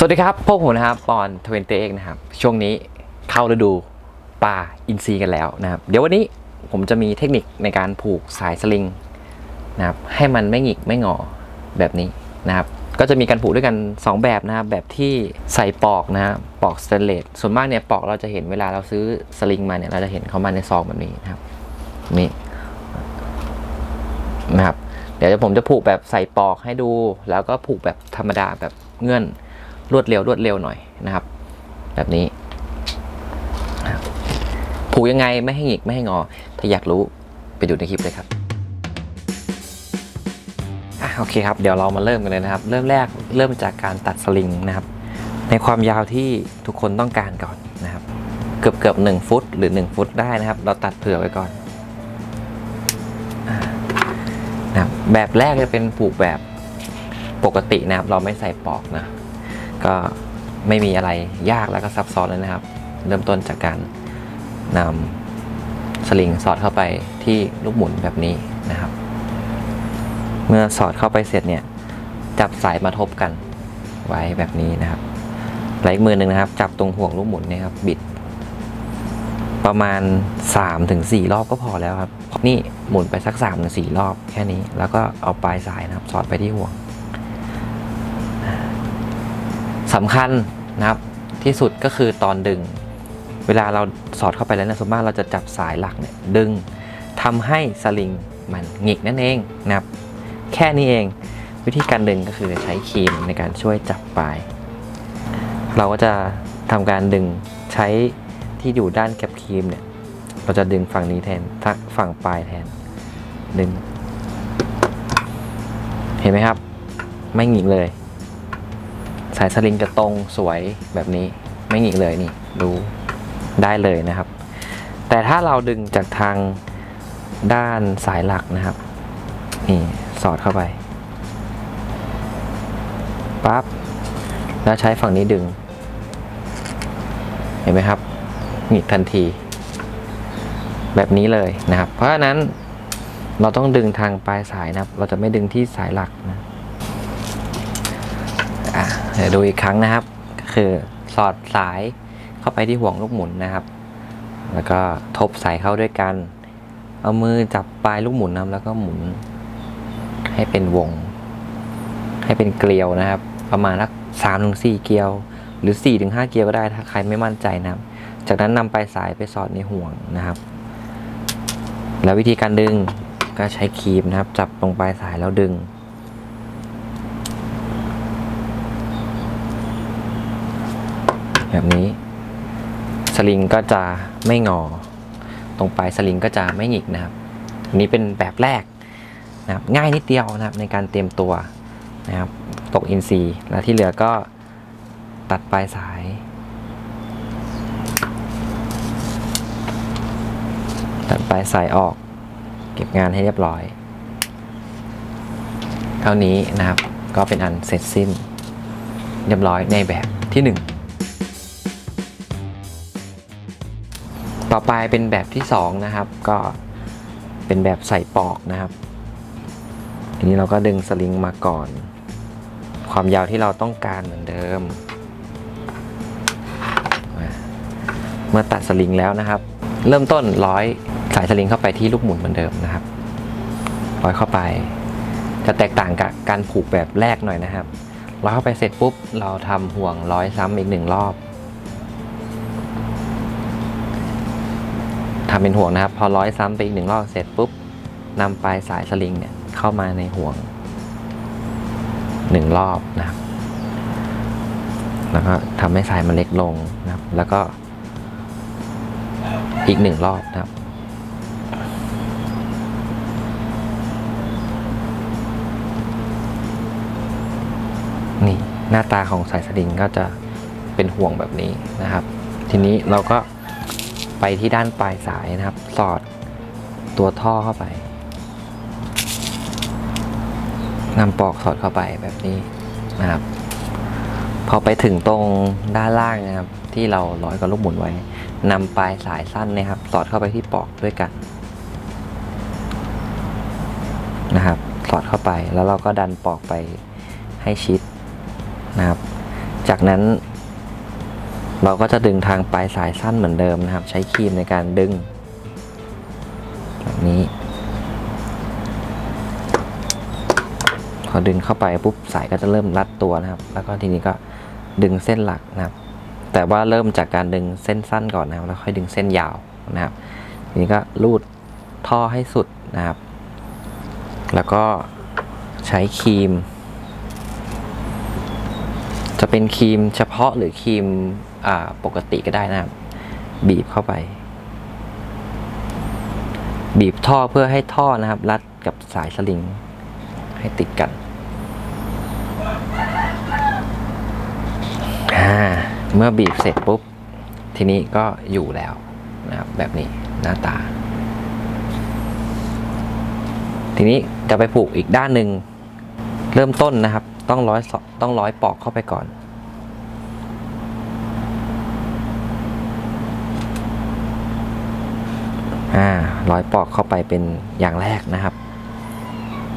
สวัสดีครับ พวกผมนะครับปอนทเวนเตเอกนะครับ ช่วงนี้เข้าฤดูปลาอินทรีกันแล้วนะครับ เดี๋ยววันนี้ผมจะมีเทคนิคในการผูกสายสลิงนะครับให้มันไม่หงิกไม่งอแบบนี้นะครับ ก็จะมีการผูกด้วยกัน 2 แบบนะครับ แบบที่ใส่ปอกนะครับปอกสเตนเลสส่วนมากเนี่ยปอกเราจะเห็นเวลาเราซื้อสลิงมาเนี่ยเราจะเห็นเขามาในซองแบบนี้นะครับนี่นะครับ เดี๋ยวผมจะผูกแบบใส่ปอกให้ดู แล้วก็ผูกแบบธรรมดาแบบเงื่อน รวดเร็วรวดเร็วหน่อยนะครับ แบบนี้ ผูกยังไงไม่ให้หงิกไม่ให้งอ ถ้าอยากรู้ไปดูในคลิปเลยครับอโอเคครับ เดี๋ยวเรามาเริ่มกันเลยนะครับ เริ่มแรกเริ่มจากการตัดสลิงนะครับ ในความยาวที่ทุกคนต้องการก่อนนะครับ เกือบเกือบหนึ่งฟุตหรือ 1 ฟุตได้นะครับ เราตัดเผื่อไว้ก่อนนะครับแบบแรกจะเป็นผูกแบบปกตินะครับ เราไม่ใส่ปอกนะ ก็ไม่มีอะไรยากแล้วก็ซับซ้อนเลยนะครับ เริ่มต้นจากการนำสลิงสอดเข้าไปที่ลูกหมุนแบบนี้นะครับ เมื่อสอดเข้าไปเสร็จเนี่ยจับสายมาทบกันไว้แบบนี้นะครับแล้วอีกมือหนึ่งนะครับ จับตรงห่วงลูกหมุนเนี่ยครับบิด ประมาณ 3-4 รอบก็พอแล้วครับนี่หมุนไปสัก 3-4 รอบแค่นี้ แล้วก็เอาปลายสายนะครับ สอดไปที่ห่วง สำคัญนะครับที่สุดก็คือตอนดึง เวลาเราสอดเข้าไปแล้วเนะส่วนมากเราจะจับสายหลักเนี่ยดึงทำให้สลิงมันหงิกนั่นเองนะครับ แค่นี้เองวิธีการดึงก็คือใช้ครีมในการช่วยจับปลาย เราก็จะทำการดึงใช้ที่อยู่ด้านแคปครีมเนี่ยเราจะดึงฝั่งนี้แทนทักฝั่งปลายแทนดึง เห็นไหมครับ ไม่หงิกเลย สายสลิงจะตรงสวยแบบนี้ไม่หงิกเลยนี่ดูได้เลยนะครับ แต่ถ้าเราดึงจากทางด้านสายหลักนะครับ นี่สอดเข้าไปปั๊บแล้วใช้ฝั่งนี้ดึง เห็นไหมครับหงิกทันที แบบนี้เลยนะครับ เพราะฉะนั้นเราต้องดึงทางปลายสายนะครับ เราจะไม่ดึงที่สายหลักนะอะ เดี๋ยวดูอีกครั้งนะครับ ก็คือสอดสายเข้าไปที่ห่วงลูกหมุนนะครับ แล้วก็ทบสายเข้าด้วยกัน เอามือจับปลายลูกหมุนนะแล้วก็หมุน ให้เป็นวง ให้เป็นเกลียวนะครับ ประมาณสักสามถึงสี่เกลียว หรือ4ี่ถึงห้าเกลียวก็ได้ถ้าใครไม่มั่นใจนะครับ จากนั้นนำปลายสายไปสอดในห่วงนะครับ แล้ววิธีการดึงก็ใช้ครีมนะครับ จับตรงปลายสายแล้วดึง แบบนี้ สลิงก็จะไม่งอ ตรงปลายสลิงก็จะไม่หงิกนะครับอันนี้เป็นแบบแรกนะครับง่ายนิดเดียวนะครับในการเตรียมตัวนะครับตกอินซีแล้วที่เหลือก็ตัดปลายสายตัดปลายสายออก เก็บงานให้เรียบร้อย เท่านี้นะครับก็เป็นอันเสร็จสิ้น เรียบร้อยในแบบที่ 1 ต่อไปเป็นแบบที่สองนะครับก็เป็นแบบใส่ปอกนะครับทีนี้เราก็ดึงสลิงมาก่อน ความยาวที่เราต้องการเหมือนเดิม เมื่อตัดสลิงแล้วนะครับ เริ่มต้นร้อยสายสลิงเข้าไปที่ลูกหมุนเหมือนเดิมนะครับร้อยเข้าไป จะแตกต่างกับการผูกแบบแรกหน่อยนะครับร้อยเข้าไปเสร็จปุ๊บเราทำห่วงร้อยซ้ำอีกหนึ่งรอบ ทำเป็นห่วงนะครับ พอร้อยซ้ำไปอีกหนึ่งรอบเสร็จปุ๊บนำปลายสายสลิงเนี่ยเข้ามาในห่วงหนึ่งรอบนะครับแล้วก็ทำให้สายมันเล็กลงนะครับ แล้วก็อีกหนึ่งรอบนะครับ นี่หน้าตาของสายสลิงก็จะเป็นห่วงแบบนี้นะครับ ทีนี้เราก็ ไปที่ด้านปลายสายนะครับ สอดตัวท่อเข้าไปนำปลอกสอดเข้าไปแบบนี้นะครับ พอไปถึงตรงด้านล่างนะครับ ที่เราร้อยกับลูกหมุนไว้นำปลายสายสั้นนะครับ สอดเข้าไปที่ปลอกด้วยกันนะครับ สอดเข้าไปแล้วเราก็ดันปลอกไปให้ชิดนะครับ จากนั้น เราก็จะดึงทางปลายสายสั้นเหมือนเดิมนะครับ ใช้ครีมในการดึงแบบนี้ พอดึงเข้าไปปุ๊บสายก็จะเริ่มรัดตัวนะครับ แล้วก็ทีนี้ก็ดึงเส้นหลักนะครับ แต่ว่าเริ่มจากการดึงเส้นสั้นก่อนนะครับ แล้วค่อยดึงเส้นยาวนะครับ ทีนี้ก็ลูดท่อให้สุดนะครับ แล้วก็ใช้ครีม จะเป็นครีมเฉพาะหรือครีม ปกติก็ได้นะครับ บีบเข้าไป บีบท่อเพื่อให้ท่อนะครับ รัดกับสายสลิงให้ติดกันเมื่อบีบเสร็จปุ๊บ ทีนี้ก็อยู่แล้วนะครับ แบบนี้หน้าตา ทีนี้จะไปผูกอีกด้านหนึ่งเริ่มต้นนะครับ ต้องร้อยศอกต้องร้อยปอกเข้าไปก่อน อ่าร้อยปอกเข้าไปเป็นอย่างแรกนะครับ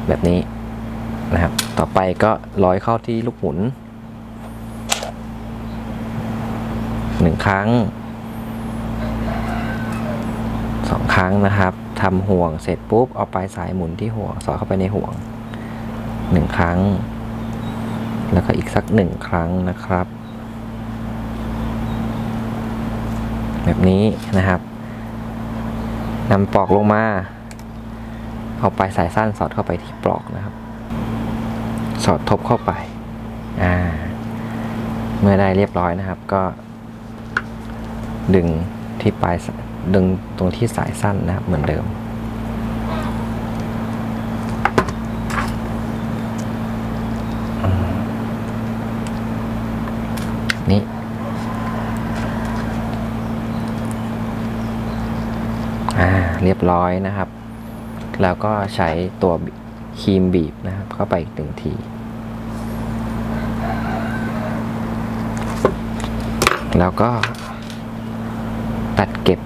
แบบนี้นะครับ ต่อไปก็ร้อยเข้าที่ลูกหมุนหนึ่งครั้งสองครั้งนะครับทำห่วงเสร็จปุ๊บเอาปลายสายหมุนที่ห่วงสอดเข้าไปในห่วงหนึ่งครั้ง แล้วก็อีกสักหนึ่งครั้งนะครับ แบบนี้นะครับ นำปลอกลงมา เอาปลายสายสั้นสอดเข้าไปที่ปลอกนะครับ สอดทบเข้าไป อ่า เมื่อได้เรียบร้อยนะครับ ก็ ดึงที่ปลายดึงตรงที่สายสั้นนะครับ เหมือนเดิมอืมนี่ อ่า เรียบร้อยนะครับ แล้วก็ใช้ตัวครีมบีบนะครับ เข้าไปอีกหนึ่งที แล้วก็ตัดเก็บ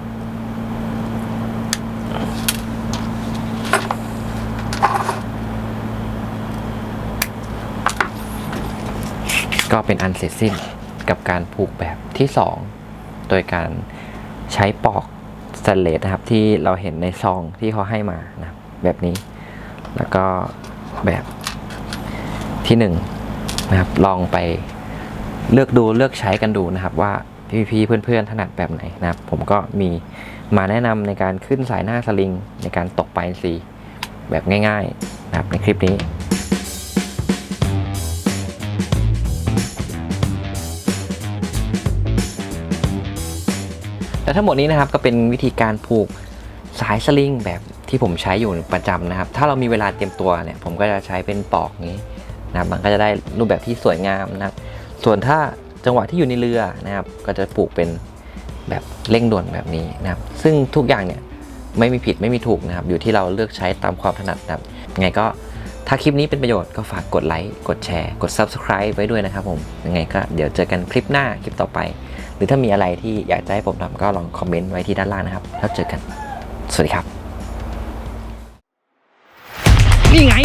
ก็เป็นอันเสร็จสิ้นกับการผูกแบบที่ 2 โดยการใช้ปอก สแตนเลสนะครับที่เราเห็นในซองที่เขาให้มานะแบบนี้ แล้วก็แบบที่1นงนะครับลองไปเลือกดูเลือกใช้กันดูนะครับ ว่าพี่ๆเพื่อนๆถนัดแบบไหนนะครับ ผมก็มีมาแนะนำในการขึ้นสายหน้าสลิง ในการตกปลายสีแบบง่าย ๆ นะครับในคลิปนี้ และทั้งหมดนี้นะครับก็เป็นวิธีการผูกสายสลิงแบบที่ผมใช้อยู่ประจำนะครับ ถ้าเรามีเวลาเตรียมตัวเนี่ย ผมก็จะใช้เป็นปอกนี้นะครับมันก็จะได้รูปแบบที่สวยงามนะส่วนถ้าจังหวะที่อยู่ในเรือนะครับ ก็จะผูกเป็นแบบเร่งด่วนแบบนี้นะครับ ซึ่งทุกอย่างเนี่ยไม่มีผิดไม่มีถูกนะครับ อยู่ที่เราเลือกใช้ตามความถนัดนะครับไงก็ ถ้าคลิปนี้เป็นประโยชน์ก็ฝากกดไลค์ กดแชร์ กด Subscribe ไว้ด้วยนะครับผม ยังไงก็เดี๋ยวเจอกันคลิปหน้าคลิปต่อไป หรือถ้ามีอะไรที่อยากจะให้ผมทำก็ลองคอมเมนต์ไว้ที่ด้านล่างนะครับ แล้วเจอกัน สวัสดีครับ นี่ไง